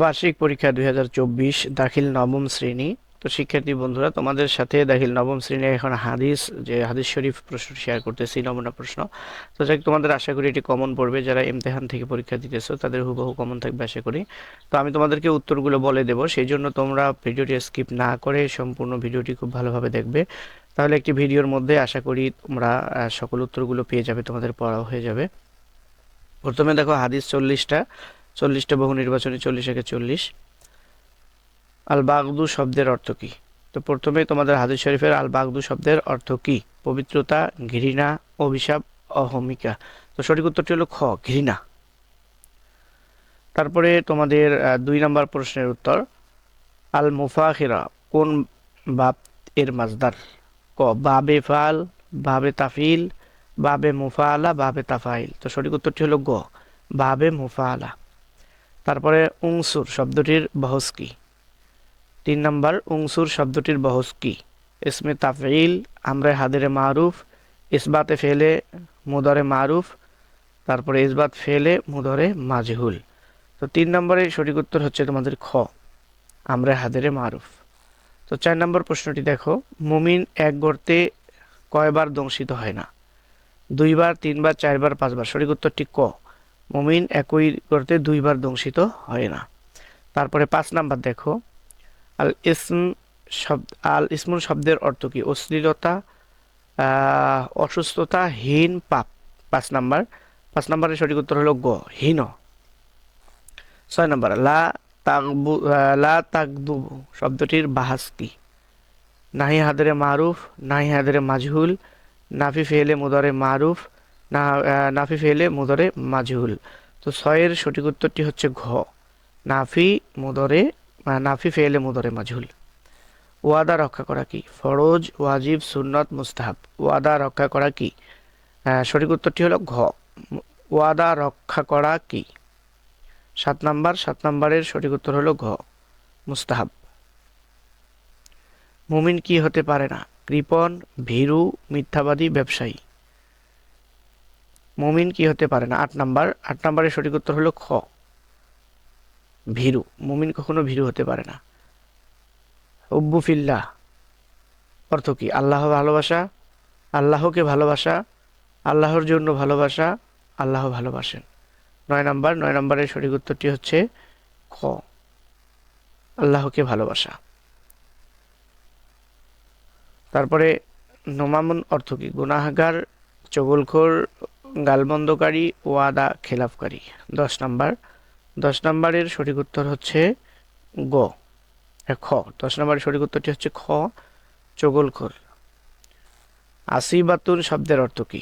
বার্ষিক পরীক্ষা দু হাজার চব্বিশ, দাখিল নবম শ্রেণি। তো শিক্ষার্থী বন্ধুরা, তোমাদের সাথে দাখিল নবম শ্রেণি এখন হাদিস, যে হাদিস শরীফ প্রশ্ন শেয়ার করতেছি, নমুনা প্রশ্ন। তো যাই তোমাদের আশা করি এটি কমন পড়বে। যারা ইমতেহান থেকে পরীক্ষা দিতেছো, তাদের হুবহু কমন থাকবে, আশা করি। তো আমি তোমাদেরকে উত্তরগুলো বলে দেবো। সেই জন্য তোমরা ভিডিওটি স্কিপ না করে সম্পূর্ণ ভিডিওটি খুব ভালোভাবে দেখবে। তাহলে একটি ভিডিওর মধ্যে আশা করি তোমরা সকল উত্তরগুলো পেয়ে যাবে, তোমাদের পড়াও হয়ে যাবে। প্রথমে দেখো হাদিস চল্লিশটা। চল্লিশটা বহু নির্বাচনী চল্লিশ, একে চল্লিশ। আল বাগদু শব্দের অর্থ কি? তো প্রথমে তোমাদের হাদিস শরীফের আল বাগদু শব্দের অর্থ কি? পবিত্রতা, ঘৃণা, অভিশাপ, অহমিকা। তো সঠিক উত্তরটি হলো খ, ঘৃণা। তারপরে তোমাদের দুই নম্বর প্রশ্নের উত্তর। আল মুফাখিরা কোন বাপ এর মাজদার ক, বাবে ফাল, বাবে তাফিল, বাবে মুফাআলা বাবে তাফাইল। তো সঠিক উত্তরটি হলো গ, বাবে মুফাআলা তারপরে উংসুর শব্দটির বহস কি তিন নম্বর, উংসুর শব্দটির বহস কি ইসমে তাফিল আমরে হাদিরে মারুফ, ইসবাতে ফেলে মুদরে মারুফ, তারপরে ইসবাত ফেলে মুদরে মাজহুল। তো তিন নম্বরে সঠিক উত্তর হচ্ছে তোমাদের খ, আমরে হাদিরে মারুফ। তো চার নম্বর প্রশ্নটি দেখো, মুমিন এক গর্তে কয়বার দংশিত হয় না? দুইবার, তিনবার, চারবার, পাঁচবার। সঠিক উত্তরটি ক। মুমিন একই গর্তে দুইবার দংশিত হয় না। তারপরে পাঁচ নাম্বার দেখো। আল ইসম শব্দ, আল ইসমুল শব্দের অর্থ কি? অশ্লীলতা অসুস্থতা, হীন, পাপ। পাঁচ নাম্বার। পাঁচ নাম্বারের সঠিক উত্তর হলো গ, হীন। ছয় নাম্বার, লা তাকবু লা তাকদু শব্দটির বাহাস কি? নাহি হাদরে মারুফ, নাহি হাদরে মাজহুল, নাফি ফেলে মুদরে মারুফ না নাফি ফেলে মুদরে মাজহুল। তো ছয়ের সঠিক উত্তরটি হচ্ছে ঘ। নাফি মুদরে নাফি ফেলে মুদরে মাজহুল। ওয়াদা রক্ষা করা কি? ফরজ, ওয়াজিব, সুন্নত, মুস্তাহাব। ওয়াদা রক্ষা করা কি? সঠিক উত্তরটি হলো ঘ। ওয়াদা রক্ষা করা কি? সাত নাম্বার, সাত নাম্বারের সঠিক উত্তর হলো ঘ। মুস্তাহাব। মুমিন কি হতে পারে না? কৃপণ, ভীরু, মিথ্যাবাদী, ব্যবসায়ী। মুমিন কি হতে পারে না? আট নাম্বার, আট নাম্বারের সঠিক উত্তর হলো খ। ভীরু। মুমিন কখনো ভীরু হতে পারে না। উব্বু ফিল্লাহ। অর্থ কি? আল্লাহ ভালোবাসা, আল্লাহকে ভালোবাসা, আল্লাহর জন্য ভালোবাসা, আল্লাহ ভালোবাসেন। নয় নাম্বার, নয় নাম্বারের সঠিক উত্তরটি হচ্ছে খ। আল্লাহকে ভালোবাসা। তারপরে নোমামুন অর্থ কি? গুনাহগার, চগলখোর গালবন্ধকারী ওয়াদা খেলাফকারী। দশ নাম্বার। দশ নাম্বারের সঠিক উত্তর হচ্ছে গ। খ। দশ নম্বরের সঠিক উত্তরটি হচ্ছে খ। চগলখোর। আসিবাতুন শব্দের অর্থ কি?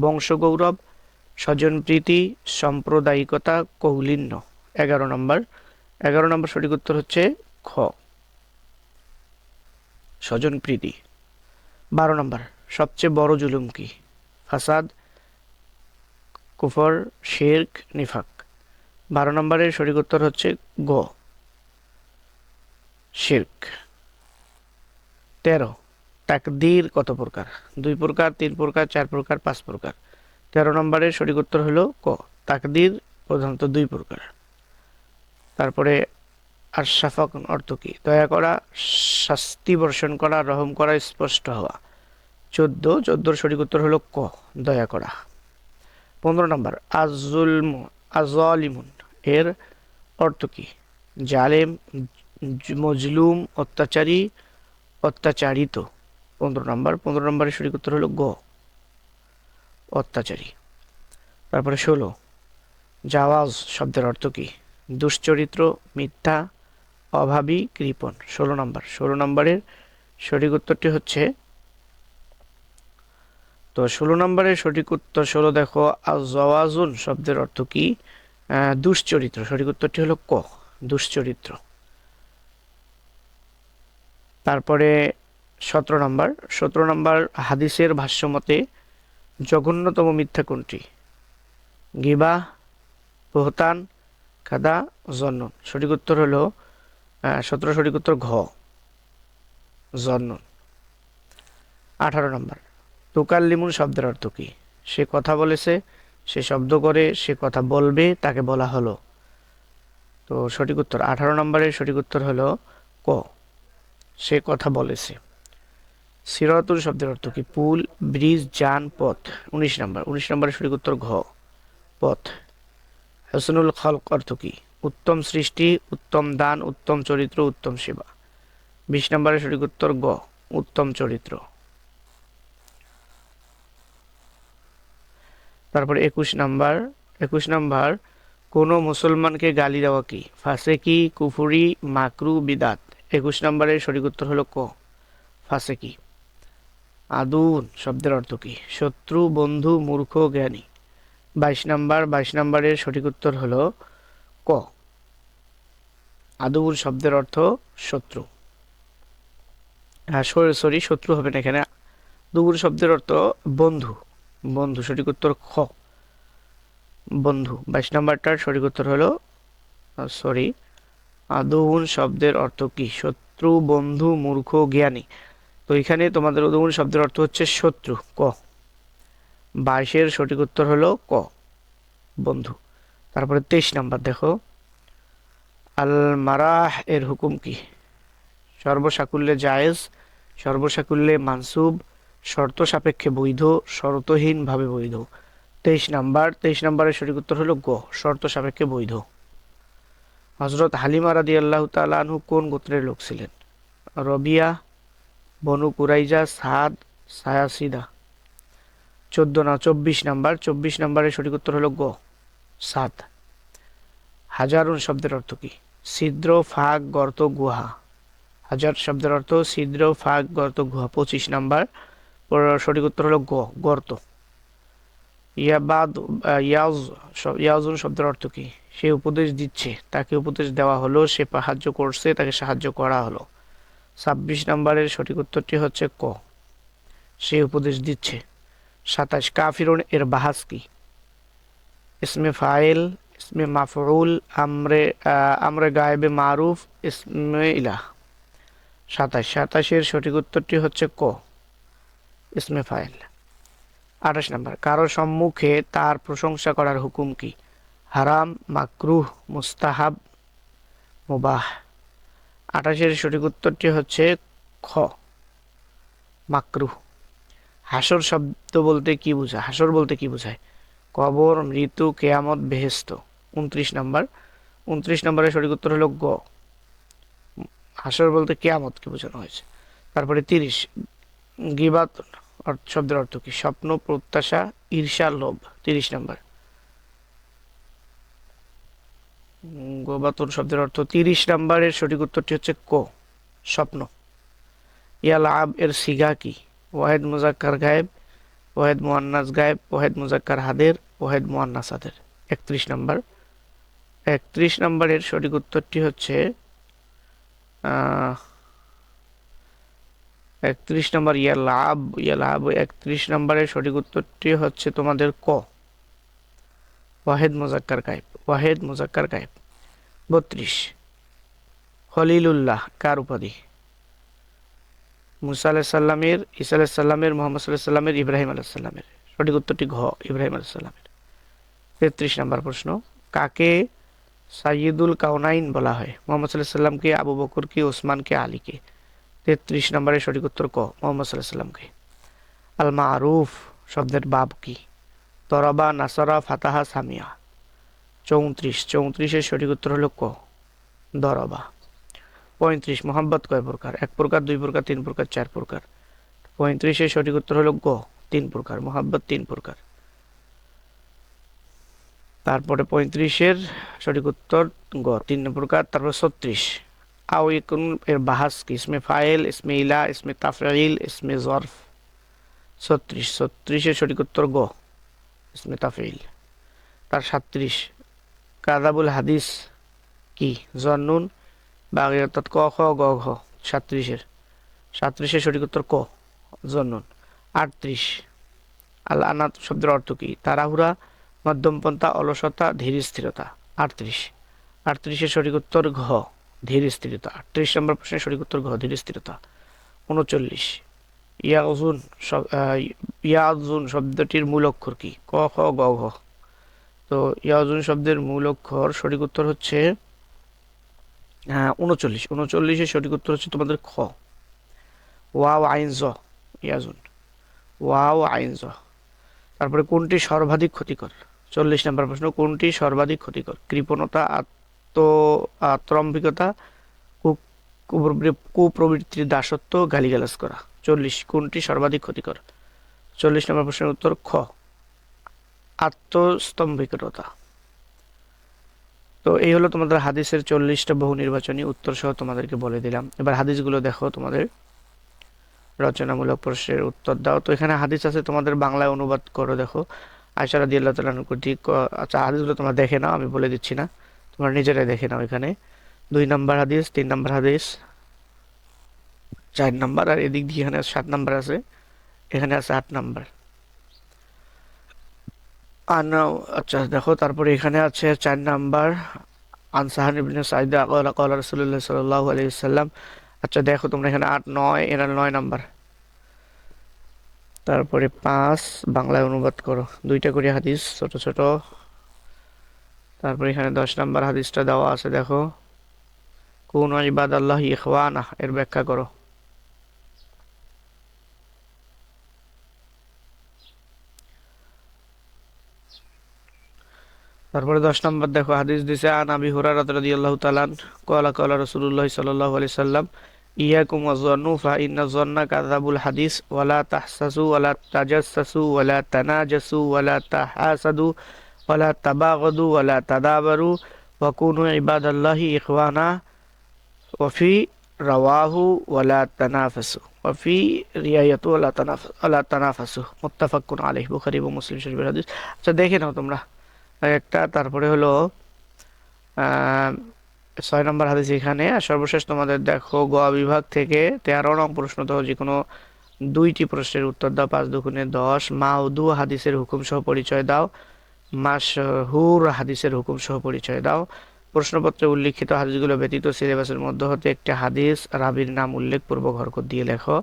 বংশগৌরব স্বজনপ্রীতি সাম্প্রদায়িকতা, কৌলিন্য। এগারো নম্বর। এগারো নম্বর সঠিক উত্তর হচ্ছে খ। স্বজনপ্রীতি বারো নম্বর। সবচেয়ে বড় জুলুম কি? ফাসাদ কুফর, শেরক, নিফাক। বারো নম্বরের সঠিক উত্তর হচ্ছে গ। শির্ক। তেরো। তাকদির কত প্রকার? দুই প্রকার, তিন প্রকার, চার প্রকার, পাঁচ প্রকার। তেরো নম্বরের সঠিক উত্তর হলো ক। তাকদির প্রধানত দুই প্রকার। তারপরে আর সাফাক অর্থ কী? দয়া করা, শাস্তি বর্ষণ করা, রহম করা, স্পষ্ট হওয়া। চোদ্দ। চোদ্দোর সঠিক উত্তর হলো ক। দয়া করা। পনেরো নম্বর আজুলম আজলিমুন এর অর্থ কি? জালেম মজলুম, অত্যাচারী, অত্যাচারিত। পনেরো নম্বর, পনেরো নম্বরের সঠিক উত্তর হলো গ। অত্যাচারী। তারপরে ষোলো, জাওয়াজ শব্দের অর্থ কি? দুশ্চরিত্র, মিথ্যা, অভাবী, কৃপণ। ষোলো নম্বর, ষোলো নম্বরের সঠিক উত্তরটি হচ্ছে তো ষোলো নম্বরের সঠিক উত্তর ষোলো দেখো, আজওয়াজুন শব্দের অর্থ কি? দুশ্চরিত্র। সঠিক উত্তরটি হলো ক, দুশ্চরিত্র। তারপরে সতেরো নম্বর। সতেরো নম্বর হাদিসের ভাষ্যমতে জঘন্যতম মিথ্যা কোনটি? গিবা, বহতান, কাদা, জন্নন। সঠিক উত্তর হলো সতেরো সঠিক উত্তর ঘ, জন্নন। আঠারো নম্বর। তুকাল্লিমুন শব্দের অর্থ কি? সে কথা বলেছে, সে শব্দ করে, সে কথা বলবে, তাকে বলা হলো। তো সঠিক উত্তর, আঠারো নম্বরের সঠিক উত্তর হলো ক। সে কথা বলেছে। সিরাতুল শব্দের অর্থ কি? পুল, ব্রিজ, যান, পথ। উনিশ নম্বর, উনিশ নম্বরের সঠিক উত্তর ঘ। পথ। হসনুল খলক অর্থ কি? উত্তম সৃষ্টি, উত্তম দান, উত্তম চরিত্র, উত্তম সেবা। বিশ নম্বরের সঠিক উত্তর গ, উত্তম চরিত্র। তারপরে একুশ নাম্বার একুশ নাম্বার, কোনো মুসলমানকে গালি দেওয়া কি? ফাসেকি, কুফুরি, মাকরু, বিদাত। একুশ নম্বরের সঠিক উত্তর হলো ক? ফাসেকি। আদুন শব্দের অর্থ কি? শত্রু, বন্ধু, মূর্খ, জ্ঞানী। বাইশ নাম্বার, বাইশ নাম্বারের সঠিক উত্তর হলো ক। আদুর শব্দের অর্থ শত্রু। হ্যাঁ সরি শত্রু হবে না এখানে। দুবুর শব্দের অর্থ বন্ধু। বন্ধু, সঠিক উত্তর খ। বন্ধু, বাইশ নাম্বারটার সঠিক উত্তর হলো সরি আদৌন শব্দের অর্থ কি? শত্রু, বন্ধু, মূর্খ, জ্ঞানী। তো এখানে তোমাদের উদৌন শব্দের অর্থ হচ্ছে শত্রু, ক। বাইশের সঠিক উত্তর হলো ক, বন্ধু। তারপরে তেইশ নাম্বার দেখো। আল মারাহ এর হুকুম কি? সর্বসাকুল্যে জায়েজ, সর্বসাকুল্যে মানসুব শর্ত সাপেক্ষে বৈধ, শর্তহীনভাবে বৈধ। তেইশ নাম্বার, তেইশ নাম্বারের সঠিক উত্তর হলো গ শর্ত সাপেক্ষে বৈধ। হজরত হালিমা রাদি আল্লাহ তালু কোন গোত্রের লোক ছিলেন? রবিয়া, বনু কুরাইজা, সাদ, সায়াসিদা। চোদ্দ না, চব্বিশ নাম্বার, চব্বিশ নাম্বারের সঠিক উত্তর হলো গ সাত হাজারুন শব্দের অর্থ কি? ছিদ্র, ফাঁক, গর্ত, গুহা। হাজার শব্দের অর্থ ছিদ্র, ফাঁক, গর্ত, গুহা। পঁচিশ নাম্বার সঠিক উত্তর হলো গ, গর্ত। ইয়াবাদ ইয়াজ ইয়াজুন শব্দের অর্থ কি? সে উপদেশ দিচ্ছে, তাকে উপদেশ দেওয়া হলো, সে সাহায্য করছে, তাকে সাহায্য করা হলো। ছাব্বিশ নম্বরের সঠিক উত্তরটি হচ্ছে ক। সে উপদেশ দিচ্ছে। সাতাশ, কাফিরুন এর বাহাস কি? ইসমে ফাইল, ইসমে মাফরুল আমরে আমরে গায়েবে মারুফ, ইসমে ইলাহ। সাতাশ, সাতাশের সঠিক উত্তরটি হচ্ছে ক। ইসমে ফাইল। আঠাশ নম্বর, কারও সম্মুখে তার প্রশংসা করার হুকুম কি? হারাম, মাকরুহ, মুস্তাহাব, মুবাহ। আঠাশের সঠিক উত্তরটি হচ্ছে খ, মাকরুহ। হাসর শব্দ বলতে কি বোঝায়? হাসর বলতে কি বোঝায়? কবর, মৃত্যু, কেয়ামত বেহেস্ত উনত্রিশ নম্বর, উনত্রিশ নম্বরের সঠিক উত্তর হলো গ। হাসর বলতে কেয়ামতকে বোঝানো হয়েছে? তারপরে তিরিশ গিবাত শব্দের অর্থ কি? স্বপ্ন, প্রত্যাশা, ঈর্ষা, লোভ। তিরিশ নম্বর। গোবাতন শব্দের অর্থ তিরিশ নম্বরের সঠিক উত্তরটি হচ্ছে ক, স্বপ্ন। ইয়াল আব এর সিগা কি? ওয়াহেদ মুজাক্কার গায়েব, ওয়াহেদ মোয়ান্নাস গায়েব, ওয়াহেদ মুজাক্কার হাদের, ওয়াহেদ মোয়ান্নাস হাদের। একত্রিশ নম্বর। একত্রিশ নম্বরের সঠিক উত্তরটি হচ্ছে একত্রিশ নম্বর, ইয়া লাভ ইয়া লাভ একত্রিশ নম্বরের সঠিক উত্তরটি হচ্ছে তোমাদের ক। ওয়াহেদ মুজাক্কার গায়েব, ওয়াহেদ মুজাক্কার গায়েব। বত্রিশ। হলিলুল্লাহ কার উপাধি? মুসা আলাহিসাল্লামের ইসা আলাহিসাল্লামের মোহাম্মদ সাল্লাহ সাল্লামের ইব্রাহিম আলাহিসাল্লামের সঠিক উত্তরটি ঘ, ইব্রাহিম আলাহিসাল্লামের তেত্রিশ নম্বর প্রশ্ন, কাকে সাইয়দুল কাউনাইন বলা হয়? মোহাম্মদ সাল্লাহ সাল্লামকে, আবু বকরকে, ওসমানকে, আলীকে। তেত্রিশ নম্বরের সঠিক উত্তর ক, মোহাম্মদ সাল্লাহ সাল্লামকে আল মারুফ শব্দের বাব কি? তরবা, নাসরা, ফাতাহা, সামিয়া। চৌত্রিশ, চৌত্রিশের সঠিক উত্তর হলো ক, দরবা। পঁয়ত্রিশ, মোহাম্মদ কয় প্রকার? এক প্রকার, দুই প্রকার, তিন প্রকার, চার প্রকার। পঁয়ত্রিশের সঠিক উত্তর হলো গ, তিন প্রকার, মোহাম্মদ তিন প্রকার। তারপরে পঁয়ত্রিশের সঠিক উত্তর গ, তিন প্রকার, তারপর ছত্রিশ। এর বাহাস কি ইসমে ফাইল ইসমে ইলা ইসমে তাফাইল ইসমে জরফ ছত্রিশ ছত্রিশের সঠিক উত্তর গ ইসমে তাফাইল তার সাত্রিশ কাদাবুল হাদিস কি জন্নুন বা অর্থাৎ ক খ গ ঘ সাত্রিশের সাত্রিশের সঠিক উত্তর ক জন্নুন আটত্রিশ আল আনাত শব্দের অর্থ কি? তাড়াহুড়া মধ্যমপন্থা অলসতা, ধীর স্থিরতা. আটত্রিশ আটত্রিশের সঠিক উত্তর ঘ. ধীর স্থিরতা আটত্রিশ নম্বর প্রশ্নের সঠিক উত্তর ঘ ধীর স্থিরতা উনচল্লিশ। ইয়াজুন ইয়াজুন শব্দটির মূল অক্ষর কি? ক, খ, গ, ঘ। তো ইয়াজুন শব্দের মূল অক্ষর সঠিক উত্তর হচ্ছে উনচল্লিশ। উনচল্লিশের সঠিক উত্তর হচ্ছে তোমাদের খ। ওয়াও, আইন, জ, ইয়াজুন। ওয়াও, আইন, জ। তারপরে কোনটি সর্বাধিক ক্ষতিকর? চল্লিশ নম্বর প্রশ্ন, কোনটি সর্বাধিক ক্ষতিকর? কৃপণতা আত্ম আত্রম্ভিকতা কুপ্রবৃত্তির দাসত্ব, গালিগালাজ করা। চল্লিশ, কোনটি সর্বাধিক ক্ষতিকর? চল্লিশ নম্বর প্রশ্নের উত্তর, খ। আত্মস্তম্ভিকতা। তো এই হলো তোমাদের হাদিসের চল্লিশটা বহু নির্বাচনী উত্তর সহ তোমাদেরকে বলে দিলাম। এবার হাদিসগুলো দেখো তোমাদের। রচনামূলক প্রশ্নের উত্তর দাও। তো এখানে হাদিস আছে, তোমাদের বাংলায় অনুবাদ করো দেখো। আয়সা রাদি আল্লাহ তালাহ কর্তৃক আচ্ছা হাদিসগুলো তোমরা দেখে নাও, আমি বলে দিচ্ছি না। তোমরা নিজেরাই দেখে নাও এখানে। দুই নাম্বার হাদিস, তিন নাম্বার হাদিস, চার নাম্বার, আর এদিক দিয়ে এখানে সাত নাম্বার আছে। এখানে আছে আট নাম্বার। আনাও আচ্ছা দেখো, তারপরে এখানে আছে চার নাম্বার আনসাহান ইবনে সাইদা ক্বালা রাসূলুল্লাহ সাল্লাল্লাহু আলাইহি ওয়াসাল্লাম। আচ্ছা দেখো, তোমরা এখানে আট, নয়, এরা নয় নাম্বার। তারপরে পাঁচ, বাংলায় অনুবাদ করো। দুইটা করে হাদিস, ছোট ছোট। তারপরে এখানে দশ নাম্বার হাদিসটা দেওয়া আছে, দেখো। কোন ইবাদ আল্লাহ ইখওয়ানা, এর ব্যাখ্যা করো। তারপরে দশ নম্বর দেখো, হাদিস দিছে, আন আবি হুরায়রা আল্লাহ তালান কলা কলা রাসূলুল্লাহ সাল্লাল্লাহু আলাইহি সাল্লাম, ইয়াকুম ওয়াজ্জান্নু ফা ইন্না যন্না কাযাবুল হাদিস ওয়ালা তাহসাসু ওয়ালা তাজাসসু ওয়ালা তানাজাসু ওয়ালা তাহাসাদু ওয়ালা তাবাগাদু ওয়ালা তাদাবারু ওয়া কুনু ইবাদাল্লাহি ইখওয়ানা ওয়া ফি রাওয়াহু ওয়ালা তানাফাসু ওয়া ফি রিয়ায়াতু ওয়ালা তানাফ ওয়ালা তানাফাসু মুত্তাফাকুন আলাইহি বুখারী মুসলিম শরীফের হাদিস আচ্ছা দেখে নাও তোমরা একটা তারপরে হলো ছয় নম্বর হাদিস এখানে, আর সর্বশেষ তোমাদের দেখো গোয়া বিভাগ থেকে তেরো নং প্রশ্ন তো যে কোনো দুইটি প্রশ্নের উত্তর দাও, পাঁচ দুগুণে দশ মাউদু হাদিসের হুকুম সহ পরিচয় দাও। মাশহুর হাদিসের হুকুম সহ পরিচয় দাও। প্রশ্নপত্রে উল্লিখিত হাদিসগুলো ব্যতীত সিলেবাসের মধ্যে হতে একটি হাদিস রাবির নাম উল্লেখ উল্লেখপূর্বক হরকত দিয়ে লেখো।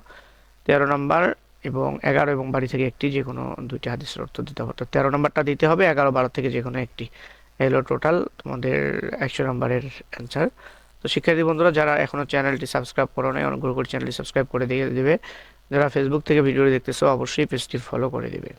তেরো নম্বর এবং এগারো এবং বাড়ি থেকে একটি যে কোনো দুইটি হাদিসের অর্থ দিতে হবে। তেরো নম্বরটা দিতে হবে, এগারো বারো থেকে যে কোনো একটি এলো টোটাল তোমাদের একশো নম্বরের অ্যান্সার তো শিক্ষার্থী বন্ধুরা, যারা এখনও চ্যানেলটি সাবস্ক্রাইব করো নাই, অনুগ্রহ করে চ্যানেলটি সাবস্ক্রাইব করে দিয়ে দেবে। যারা ফেসবুক থেকে ভিডিও দেখতেছো, অবশ্যই পেজটি ফলো করে দিবে।